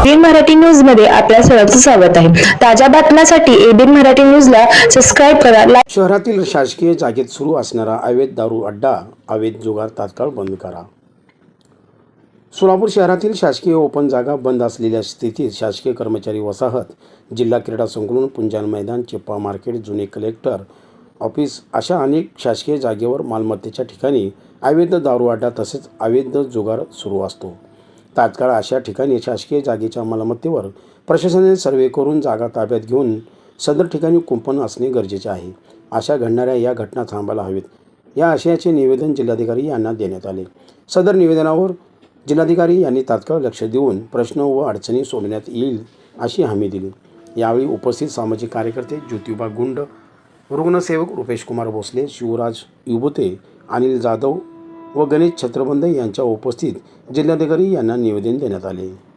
ABN Marathi न्यूजमध्ये आपल्या सर्वांचं स्वागत आहे. ताज्या बातम्यांसाठी एबीन मराठी न्यूजला सबस्क्राईब करा लाईक शहरातील शासकीय जागेत सुरू असणारा अवैध दारू अड्डा अवैध जुगार तात्काळ बंद करा. सोलापूर शहरातील शासकीय ओपन जागा बंद असलेल्या स्थितीत शासकीय कर्मचारी वसाहत जिल्हा क्रीडा संकुलन पुंजान मैदान चिप्पा मार्केट जुने कलेक्टर ऑफिस अशा अनेक शासकीय जागेवर मालमत्तेच्या ठिकाणी अवैध दारू अड्डा तसेच अवैध जुगार सुरू असतो. तात्काळ अशा ठिकाणी शासकीय जागेच्या मालमत्तेवर प्रशासनाने सर्वे करून जागा ताब्यात घेऊन सदर ठिकाणी कुंपण असणे गरजेचे आहे. अशा घडणाऱ्या या घटना थांबायला हवेत. या आशयाचे निवेदन जिल्हाधिकारी यांना देण्यात आले. सदर निवेदनावर जिल्हाधिकारी यांनी तात्काळ लक्ष देऊन प्रश्न व अडचणी सोडण्यात येईल अशी हमी दिली. यावेळी उपस्थित सामाजिक कार्यकर्ते ज्योतिबा गुंड रुग्णसेवक रुपेश कुमार भोसले शिवराज युबुते अनिल जाधव व गणेश छत्रबंध यांच्या उपस्थित जिल्हाधिकारी यांना निवेदन देण्यात आले.